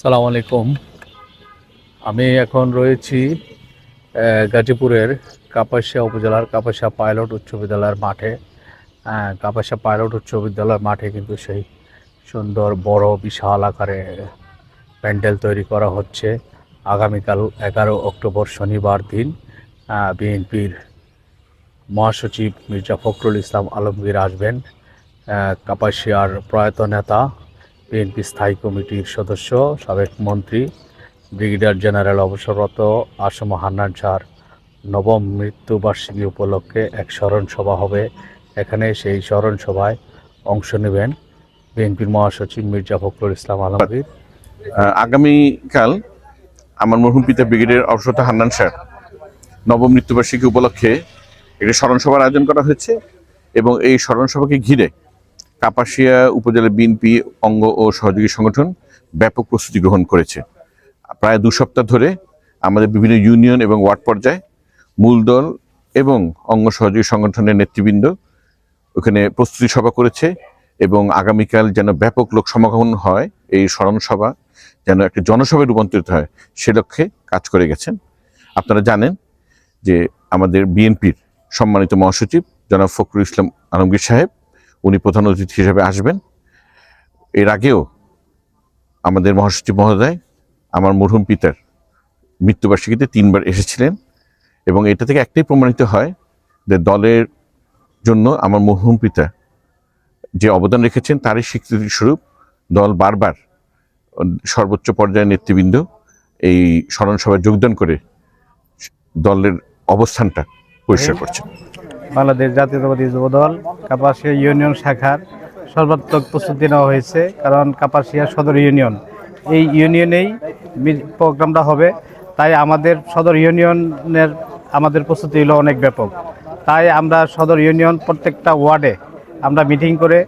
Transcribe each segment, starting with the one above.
সালাম আলাইকুম। আমি এখন রয়েছি গাজীপুরের কাপাসিয়া উপজেলার কাপাসিয়া পাইলট উচ্চ বিদ্যালয়ের মাঠে। কাপাসিয়া পাইলট উচ্চ বিদ্যালয়ের মাঠে কিন্তু সেই সুন্দর বড় বিশাল আকারে প্যান্ডেল তৈরি করা হচ্ছে। আগামীকাল এগারো অক্টোবর শনিবার দিন বিএনপির মহাসচিব মির্জা ফখরুল ইসলাম আলমগীর আসবেন। কাপাসিয়ার প্রয়াত নেতা বিএনপি স্থায়ী কমিটির সদস্য, সাবেক মন্ত্রী, ব্রিগেডিয়ার জেনারেল অবসররত আসম হান্নান শাহর নবম মৃত্যুবার্ষিকী উপলক্ষে এক স্মরণ সভা হবে। এখানে সেই স্মরণ সভায় অংশ নেবেন বিএনপির মহাসচিব মির্জা ফখরুল ইসলাম আলমগীর আগামীকাল আমার মরহুম পিতা ব্রিগেডিয়ার অবসরত হান্নান স্যার নবম মৃত্যুবার্ষিকী উপলক্ষে একটি স্মরণ সভার আয়োজন করা হয়েছে এবং এই স্মরণ সভাকে ঘিরে কাপাসিয়া উপজেলা বিএনপি অঙ্গ ও সহযোগী সংগঠন ব্যাপক প্রস্তুতি গ্রহণ করেছে। প্রায় দু সপ্তাহ ধরে আমাদের বিভিন্ন ইউনিয়ন এবং ওয়ার্ড পর্যায়ে মূল দল এবং অঙ্গ সহযোগী সংগঠনের নেতৃবৃন্দ ওখানে প্রস্তুতি সভা করেছে এবং আগামীকাল যেন ব্যাপক লোক সমাগম হয়, এই স্মরণ সভা যেন একটা জনসভায় রূপান্তরিত হয়, সে লক্ষ্যে কাজ করে গেছেন। আপনারা জানেন যে আমাদের বিএনপির সম্মানিত মহাসচিব জনাব ফখরুল ইসলাম আলমগীর সাহেব উনি প্রধান অতিথি হিসেবে আসবেন। এর আগেও আমাদের মহাসচিব মহোদয়, আমার মরহুম পিতার মৃত্যুবার্ষিকীতে তিনবার এসেছিলেন এবং এটা থেকে একটাই প্রমাণিত হয় যে দলের জন্য আমার মরহুম পিতা যে অবদান রেখেছেন তারই স্বীকৃতি স্বরূপ দল বারবার সর্বোচ্চ পর্যায়ের নেতৃবৃন্দ এই স্মরণ সভায় যোগদান করে দলের অবস্থানটা পরিষ্কার করছে বাংলাদেশ জাতীয়তাবাদী যুবদল কাপাসিয়া ইউনিয়ন শাখার সর্বাত্মক প্রস্তুতি নেওয়া হয়েছে কারণ কাপাসিয়া সদর ইউনিয়ন। এই ইউনিয়নেই প্রোগ্রামটা হবে। তাই আমাদের সদর ইউনিয়নের আমাদের প্রস্তুতি হলো অনেক ব্যাপক। তাই আমরা সদর ইউনিয়ন প্রত্যেকটা ওয়ার্ডে আমরা মিটিং করে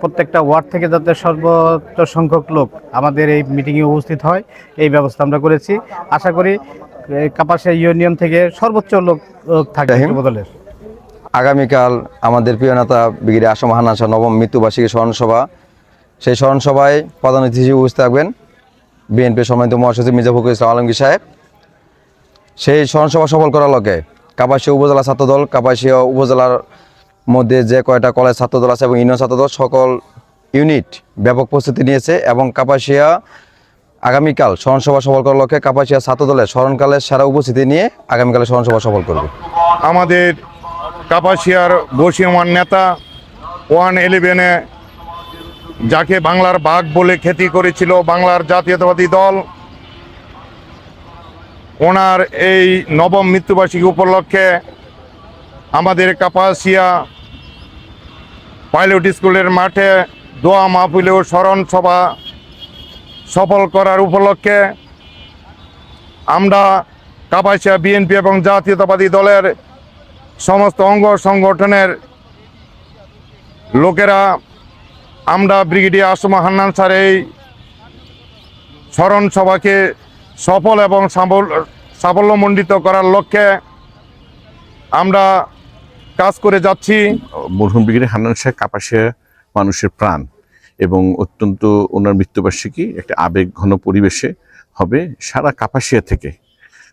প্রত্যেকটা ওয়ার্ড থেকে যাতে সর্বোচ্চ সংখ্যক লোক আমাদের এই মিটিংয়ে উপস্থিত হয় এই ব্যবস্থা আমরা করেছি। আশা করি কাপাসিয়া ইউনিয়ন থেকে সর্বোচ্চ লোক থাকবে রাহিম। আগামীকাল আমাদের প্রিয় নেতা ব্রিগেডি আসম শাহ নবম মৃত্যুবার্ষিকী স্মরণ সভা সেই স্মরণসভায় প্রধান অতিথি হিসেবে উপস্থিত থাকবেন বিএনপির সম্মানিত মহাসচিব মির্জা ফখরুল ইসলাম আলমগীর সাহেব। সেই স্মরণসভা সফল করার লগে কাপাসিয়া উপজেলা ছাত্রদল, কাপাসিয়া উপজেলার মধ্যে যে কয়টা কলেজ ছাত্রদল আছে এবং ইউনিয়ন ছাত্রদল সকল ইউনিট ব্যাপক প্রস্তুতি নিয়েছে এবং কাপাসিয়া আগামীকাল স্মরণসভা সফল করার লক্ষ্যে কাপাসিয়া ছাত্রদলের স্মরণকালের সেরা উপস্থিতি নিয়ে আগামীকালে স্মরণসভা সফল করবে। আমাদের কাপাসিয়ার বসিয়মান নেতা ওয়ান ইলেভেনে যাকে বাংলার বাঘ বলে খ্যাতি করেছিল বাংলার জাতীয়তাবাদী দল, ওনার এই নবম মৃত্যুবার্ষিকী উপলক্ষে আমাদের কাপাসিয়া পাইলট স্কুলের মাঠে দোয়া মাহফিল ও স্মরণ সভা সফল করার উপলক্ষে আমরা কাপাসিয়া বিএনপি এবং জাতীয়তাবাদী দলের সমস্ত অঙ্গ সংগঠনের লোকেরা, আমরা ব্রিগেডিয়ার আসমা হান্নান স্যার এই স্মরণ সভাকে সফল এবং সাফল- সাফল্যমণ্ডিত করার লক্ষ্যে আমরা কাজ করে যাচ্ছি। মরহুম ব্রিগেডিয়ার হান্নান শাহ কাপাসিয়া মানুষের প্রাণ এবং অত্যন্ত ওনার মৃত্যুবার্ষিকী একটা আবেগ ঘন পরিবেশে হবে। সারা কাপাসিয়া থেকে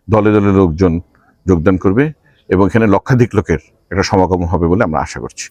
দলে দলে লোকজন যোগদান করবে। এবং এখানে লক্ষাধিক লোকের একটা সমাগম হবে বলে আমরা আশা করছি।